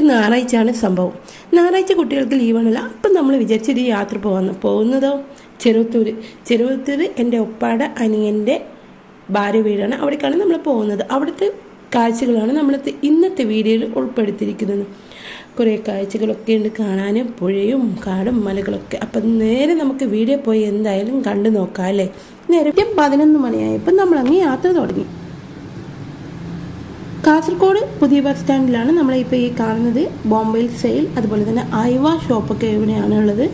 ഒരു ഞായറാഴ്ചയാണ് സംഭവം. ഞായറാഴ്ച കുട്ടികൾക്ക് ലീവാണല്ലോ. അപ്പം നമ്മൾ വിചാരിച്ചൊരു യാത്ര പോകുന്നു പോകുന്നതോ? ചെറുവത്തൂർ ചെറുവത്തൂർ എന്റെ ഒപ്പാടെ അനിയന്റെ ഭാര്യ വീടാണ്. അവിടേക്കാണ് നമ്മൾ പോകുന്നത്. അവിടുത്തെ കാഴ്ചകളാണ് നമ്മളത്തെ ഇന്നത്തെ വീഡിയോയിൽ ഉൾപ്പെടുത്തിയിരിക്കുന്നത്. കുറേ കാഴ്ചകളൊക്കെ ഉണ്ട് കാണാനും പുഴയും കാടും മലകളൊക്കെ. അപ്പം നേരെ നമുക്ക് വീഡിയോ പോയി എന്തായാലും കണ്ടു നോക്കാം അല്ലേ? നേരെ പതിനൊന്ന് മണിയായപ്പോൾ നമ്മളങ്ങ് യാത്ര തുടങ്ങി. കാസർഗോഡ് പുതിയ ബസ് സ്റ്റാൻഡിലാണ് നമ്മളിപ്പോൾ ഈ കാണുന്നത്. ബോംബെയിൽ സെയിൽ അതുപോലെ തന്നെ ഐവ ഷോപ്പൊക്കെ എവിടെയാണ് ഉള്ളത്.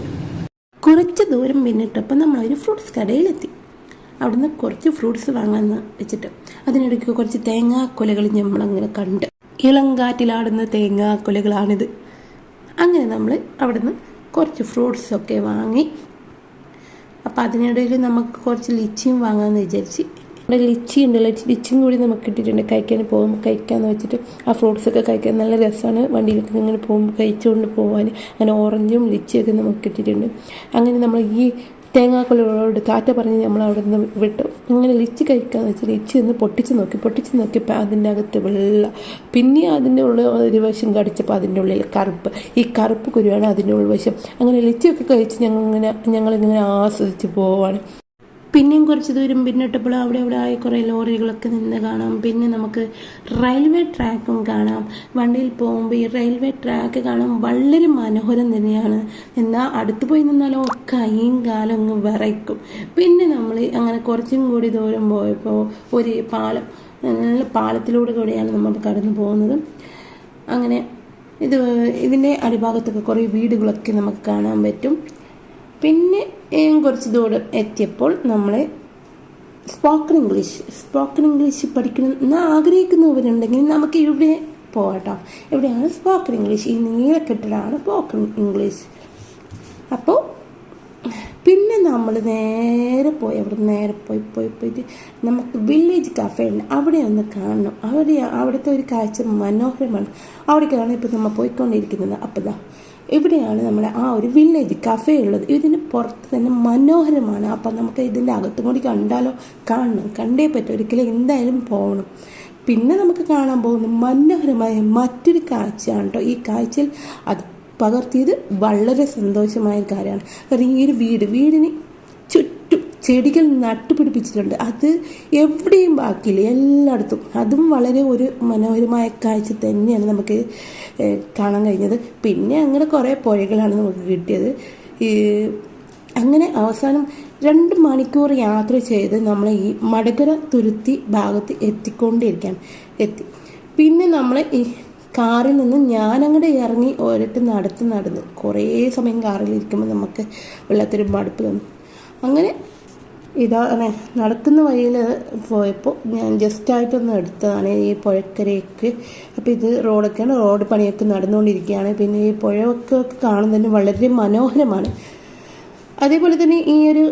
കുറച്ച് ദൂരം പിന്നിട്ടപ്പോൾ നമ്മളൊരു ഫ്രൂട്ട്സ് കടയിലെത്തി. അവിടുന്ന് കുറച്ച് ഫ്രൂട്ട്സ് വാങ്ങാമെന്ന് വെച്ചിട്ട്. അതിനിടയ്ക്ക് കുറച്ച് തേങ്ങാക്കൊലകൾ നമ്മളങ്ങനെ കണ്ട്. ഇളങ്കാറ്റിലാടുന്ന തേങ്ങാക്കൊലകളാണിത്. അങ്ങനെ നമ്മൾ അവിടുന്ന് കുറച്ച് ഫ്രൂട്ട്സൊക്കെ വാങ്ങി. അപ്പം അതിനിടയിൽ നമുക്ക് കുറച്ച് ലിച്ചിയും വാങ്ങാമെന്ന് വിചാരിച്ച് ഇവിടെ ലിച്ചി ഉണ്ടല്ലോ ലിച്ചിയും കൂടി നമുക്ക് കിട്ടിയിട്ടുണ്ട്. കഴിക്കാൻ പോകുമ്പോൾ കഴിക്കാമെന്ന് വെച്ചിട്ട് ആ ഫ്രൂട്ട്സ് ഒക്കെ കഴിക്കാൻ നല്ല രസമാണ്. വണ്ടിയിലൊക്കെ ഇങ്ങനെ പോകുമ്പോൾ കഴിച്ചുകൊണ്ട് പോകാൻ അങ്ങനെ ഓറഞ്ചും ലിച്ചിയൊക്കെ നമുക്ക് കിട്ടിയിട്ടുണ്ട്. അങ്ങനെ നമ്മൾ ഈ തേങ്ങാക്കൊലകളോട് താറ്റ പറഞ്ഞ് നമ്മൾ അവിടെ നിന്ന് വിട്ടു. അങ്ങനെ ലിച്ചി കഴിക്കാന്ന് വെച്ചാൽ ലിച്ചി ഒന്ന് പൊട്ടിച്ച് നോക്കി പൊട്ടിച്ച് നോക്കിയപ്പോൾ അതിന്റെ അകത്ത് വെള്ള പിന്നെ അതിന്റെ ഉള്ളിൽ ഒരു വശം കടിച്ചപ്പോൾ അതിന്റെ ഉള്ളിൽ കറുപ്പ്. ഈ കറുപ്പ് കുരുവാണ് അതിന്റെ ഉൾവശം അങ്ങനെ ലിച്ചിയൊക്കെ കഴിച്ച് ഞങ്ങൾ ഇങ്ങനെ ഞങ്ങളിങ്ങനെ ആസ്വദിച്ച് പോവാണ്. പിന്നെയും കുറച്ച് ദൂരം പിന്നിട്ടപ്പോൾ അവിടെ അവിടെ ആയി കുറേ ലോറികളൊക്കെ നിന്ന് കാണാം. പിന്നെ നമുക്ക് റെയിൽവേ ട്രാക്കും കാണാം. വണ്ടിയിൽ പോകുമ്പോൾ ഈ റെയിൽവേ ട്രാക്ക് കാണാൻ വളരെ മനോഹരം തന്നെയാണ്. എന്നാൽ അടുത്ത് പോയി നിന്നാലോ കൈയും കാലം അങ്ങ് വിറയ്ക്കും. പിന്നെ നമ്മൾ അങ്ങനെ കുറച്ചും കൂടി ദൂരം പോയപ്പോൾ ഒരു പാലം നല്ല പാലത്തിലൂടെ കൂടെയാണ് നമ്മൾ കടന്നു പോകുന്നത്. അങ്ങനെ ഇത് ഇതിന്റെ അടിഭാഗത്തൊക്കെ കുറേ വീടുകളൊക്കെ നമുക്ക് കാണാൻ പറ്റും. പിന്നെ കുറച്ച് ദൂരം എത്തിയപ്പോൾ നമ്മൾ സ്പോക്കൺ ഇംഗ്ലീഷ് സ്പോക്കൺ ഇംഗ്ലീഷ് പഠിക്കണം എന്ന് ആഗ്രഹിക്കുന്നവരുണ്ടെങ്കിൽ നമുക്ക് ഇവിടെ പോകട്ടോ എവിടെയാണ് സ്പോക്കൺ ഇംഗ്ലീഷ് ഈ നീല കെട്ടിടാണ് സ്പോക്കൺ ഇംഗ്ലീഷ് അപ്പോൾ പിന്നെ നമ്മൾ നേരെ പോയി അവിടെ നേരെ പോയി പോയി പോയിട്ട് നമുക്ക് വില്ലേജ് കഫേ ഉണ്ട്. അവിടെ ഒന്ന് കാണണം. അവിടെ അവിടുത്തെ ഒരു കാഴ്ച മനോഹരമാണ്. അവിടേക്കാണ് ഇപ്പോൾ നമ്മൾ പോയിക്കൊണ്ടിരിക്കുന്നത്. അപ്പോൾ ഇവിടെയാണ് നമ്മുടെ ആ ഒരു വില്ലേജ് കഫേ ഉള്ളത്. ഇതിന് പുറത്ത് തന്നെ മനോഹരമാണ്. അപ്പം നമുക്ക് ഇതിന്റെ അകത്തും കൂടി കണ്ടാലോ? കാണണം. കണ്ടേ പറ്റും. ഒരിക്കലും എന്തായാലും പോകണം പിന്നെ നമുക്ക് കാണാൻ പോകുന്ന മനോഹരമായ മറ്റൊരു കാഴ്ചയാണ് കേട്ടോ. ഈ കാഴ്ചയിൽ അത് പകർത്തിയത് വളരെ സന്തോഷമായ കാര്യമാണ്. കാരണം ഈ ഒരു വീട് വീടിന് ചുറ്റും ചെടികൾ നട്ടുപിടിപ്പിച്ചിട്ടുണ്ട്. അത് എവിടെയും ബാക്കിയില്ല എല്ലായിടത്തും. അതും വളരെ ഒരു മനോഹരമായ കാഴ്ച തന്നെയാണ് നമുക്ക് കാണാൻ കഴിഞ്ഞത്. പിന്നെ അങ്ങനെ കുറേ പുഴകളാണ് നമുക്ക് കിട്ടിയത്. അങ്ങനെ അവസാനം രണ്ട് മണിക്കൂർ യാത്ര ചെയ്ത് നമ്മൾ ഈ മടകര തുരുത്തി ഭാഗത്ത് എത്തിക്കൊണ്ടിരിക്കാം എത്തി. പിന്നെ നമ്മൾ ഈ കാറിൽ നിന്ന് ഞാനങ്ങോട്ട് ഇറങ്ങി ഒരിട്ട് നടത്ത് നടന്നു കുറേ സമയം കാറിൽ ഇരിക്കുമ്പോൾ നമുക്ക് വല്ലാത്തൊരു മടുപ്പ് തോന്നും അങ്ങനെ ഇതാണ് നടക്കുന്ന വഴിയിൽ പോയപ്പോൾ ഞാൻ ജസ്റ്റ് ജസ്റ്റായിട്ടൊന്ന് എടുത്തതാണ് ഈ പുഴക്കരയ്ക്ക്. അപ്പോൾ ഇത് റോഡൊക്കെയാണ് റോഡ് പണിയൊക്കെ നടന്നുകൊണ്ടിരിക്കുകയാണ്. പിന്നെ ഈ പുഴയൊക്കെ കാണുന്നതിന് വളരെ മനോഹരമാണ്. അതേപോലെ തന്നെ ഈ ഒരു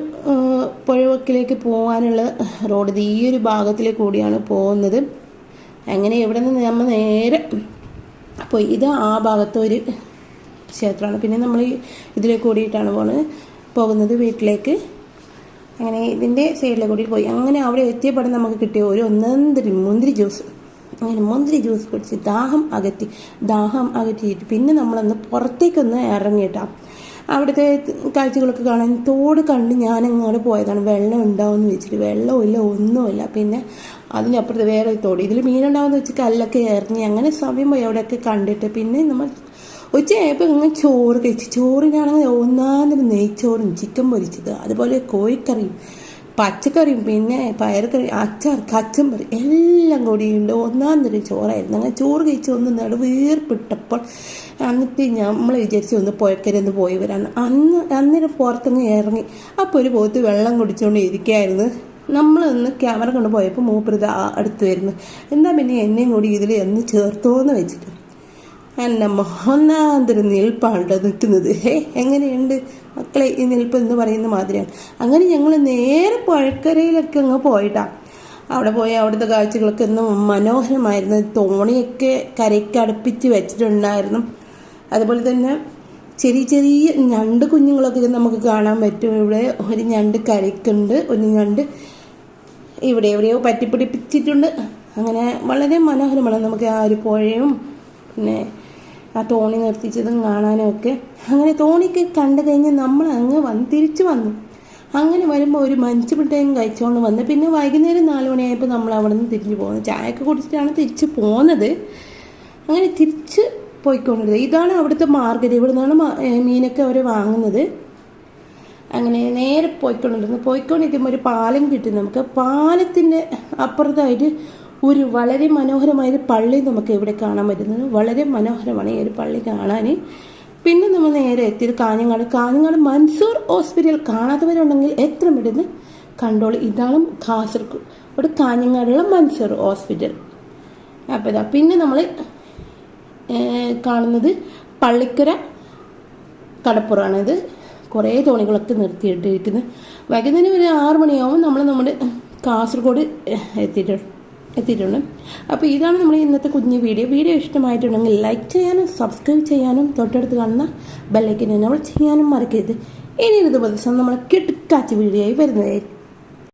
പുഴവക്കിലേക്ക് പോകാനുള്ള റോഡ് ഈ ഒരു ഭാഗത്തിലേക്ക് കൂടിയാണ് പോകുന്നത്. അങ്ങനെ ഇവിടെ നിന്ന് നമ്മൾ നേരെ അപ്പോൾ ഇത് ആ ഭാഗത്തെ ഒരു ക്ഷേത്രമാണ്. പിന്നെ നമ്മൾ ഇതിലേക്ക് കൂടിയിട്ടാണ് പോകുന്നത് പോകുന്നത് വീട്ടിലേക്ക്. അങ്ങനെ ഇതിന്റെ സൈഡിലെ കൂടി പോയി. അങ്ങനെ അവിടെ എത്തിയപ്പോൾ നമുക്ക് കിട്ടിയ ഒരു ഒന്നൊന്നര മുന്തിരി ജ്യൂസ് അങ്ങനെ മുന്തിരി ജ്യൂസ് കുടിച്ച് ദാഹം അകറ്റി. ദാഹം അകറ്റിയിട്ട് പിന്നെ നമ്മളൊന്ന് പുറത്തേക്കൊന്ന് ഇറങ്ങിയിട്ടാണ് അവിടുത്തെ കാഴ്ചകളൊക്കെ കാണാൻ തോട് കണ്ട് ഞാൻ അങ്ങോട്ട് പോയതാണ്. വെള്ളം ഉണ്ടാവുമെന്ന് വെച്ചിട്ട് വെള്ളമില്ല ഒന്നുമില്ല. പിന്നെ അതിനപ്പുറത്ത് വേറെ തോട്. ഇതിൽ മീനുണ്ടാവുമെന്ന് വെച്ച് കല്ലൊക്കെ ഇറങ്ങി അങ്ങനെ സമയം പോയി അവിടെയൊക്കെ കണ്ടിട്ട് പിന്നെ നമ്മൾ ഉച്ചയായപ്പോൾ ഇങ്ങനെ ചോറ് കഴിച്ചു ചോറിനാണെങ്കിൽ ഒന്നാമത് നെയ്ച്ചോറും ചിക്കൻ പൊരിച്ചത്. അതുപോലെ കോഴിക്കറിയും പച്ചക്കറിയും പിന്നെ പയറുകറി അച്ചാർ കച്ചമ്പറി എല്ലാം കൂടിയുണ്ട് ഒന്നാം തരം ചോറായിരുന്നു. അങ്ങനെ ചോറ് കഴിച്ച് ഒന്ന് നടുവീർപ്പിട്ടപ്പോൾ എന്നിട്ട് നമ്മൾ വിചാരിച്ച് ഒന്ന് പുഴക്കരി ഒന്ന് പോയി വരാന്ന്. അന്ന് അന്നേരം പുറത്തങ്ങ് ഇറങ്ങി. അപ്പോൾ ഒരു പോത്ത് വെള്ളം കുടിച്ചുകൊണ്ട് ഇരിക്കുകയായിരുന്നു നമ്മളൊന്ന് ക്യാമറ കൊണ്ട് പോയപ്പോൾ മൂപ്പരിത് അടുത്ത് വരുന്നു. എന്നാൽ പിന്നെ എന്നെയും കൂടി ഇതിൽ ഒന്ന് ചേർത്തോന്ന് വെച്ചിട്ട്. എന്റെ മഹാന്തര നിൽപ്പാണ് നിൽക്കുന്നത്? ഹേ എങ്ങനെയുണ്ട്? മക്കളെ ഈ നിൽപ്പ് എന്ന് പറയുന്ന മാതിരിയാണ്. അങ്ങനെ ഞങ്ങൾ നേരെ പുഴക്കരയിലൊക്കെ അങ്ങ് പോയിട്ടാ അവിടെ പോയി അവിടുത്തെ കാഴ്ചകളൊക്കെ ഒന്ന് മനോഹരമായിരുന്നു. തോണിയൊക്കെ കരയ്ക്ക് അടുപ്പിച്ച് വെച്ചിട്ടുണ്ടായിരുന്നു. അതുപോലെ തന്നെ ചെറിയ ചെറിയ ഞണ്ട് കുഞ്ഞുങ്ങളൊക്കെ നമുക്ക് കാണാൻ പറ്റും. ഇവിടെ ഒരു ഞണ്ട് കരയ്ക്കുണ്ട് ഒരു ഞണ്ട് ഇവിടെ എവിടെയോ പറ്റിപ്പിടിപ്പിച്ചിട്ടുണ്ട്. അങ്ങനെ വളരെ മനോഹരമാണ് നമുക്ക് ആ ഒരു പുഴയും പിന്നെ ആ തോണി നിർത്തിച്ചതും കാണാനും ഒക്കെ. അങ്ങനെ തോണിക്ക് കണ്ടു കഴിഞ്ഞ് നമ്മൾ അങ്ങ് വന്ന് തിരിച്ചു വന്നു. അങ്ങനെ വരുമ്പോൾ ഒരു മഞ്ച് മിഠായും കഴിച്ചുകൊണ്ട് വന്ന് പിന്നെ വൈകുന്നേരം നാല് മണിയായപ്പോൾ നമ്മൾ അവിടെ നിന്ന് തിരിഞ്ഞു പോകുന്നത് ചായയൊക്കെ കുടിച്ചിട്ടാണ് തിരിച്ച് പോകുന്നത് അങ്ങനെ തിരിച്ച് പോയിക്കൊണ്ടിരുന്നത്. ഇതാണ് അവിടുത്തെ മാർക്കറ്റ് ഇവിടെ നിന്നാണ് മീനൊക്കെ അവർ വാങ്ങുന്നത്. അങ്ങനെ നേരെ പോയിക്കൊണ്ടിരുന്നു. പോയിക്കൊണ്ടിരിക്കുമ്പോൾ ഒരു പാലം കിട്ടി നമുക്ക്. പാലത്തിന്റെ അപ്പുറത്തായിട്ട് ഒരു വളരെ മനോഹരമായ ഒരു പള്ളി നമുക്ക് ഇവിടെ കാണാൻ പറ്റുന്നത്. വളരെ മനോഹരമാണ് ഈ ഒരു പള്ളി കാണാൻ പിന്നെ നമ്മൾ നേരെ എത്തിയത് കാഞ്ഞങ്ങാട്. കാഞ്ഞങ്ങാട് മൻസൂർ ഹോസ്പിറ്റൽ കാണാത്തവരുണ്ടെങ്കിൽ എത്ര പെട്ടെന്ന് കണ്ടോളൂ. ഇതാണ് കാസർഗോഡ് കാഞ്ഞങ്ങാടുള്ള മൻസൂർ ഹോസ്പിറ്റൽ. അപ്പോൾ ഇതാ പിന്നെ നമ്മൾ കാണുന്നത് പള്ളിക്കര കടപ്പുറമാണ്. ഇത് കുറേ തോണികളൊക്കെ നിർത്തിയിട്ടിരിക്കുന്നത് വൈകുന്നേരം ഒരു ആറ് മണിയാവും നമ്മൾ നമ്മുടെ കാസർഗോഡ് എത്തിയിട്ടുണ്ട് എത്തിയിട്ടുണ്ട്. അപ്പോൾ ഇതാണ് നമ്മൾ ഇന്നത്തെ കുഞ്ഞു വീഡിയോ. വീഡിയോ ഇഷ്ടമായിട്ടുണ്ടെങ്കിൽ ലൈക്ക് ചെയ്യാനും സബ്സ്ക്രൈബ് ചെയ്യാനും തൊട്ടടുത്ത് കാണുന്ന ബെല്ലൈക്കൻ നമ്മൾ ചെയ്യാനും മറക്കരുത്. ഇനി ഇത് ദിവസം നമ്മൾ കിട്ടുക്കാച്ച വീഡിയോ ആയി വരുന്നതായിരിക്കും.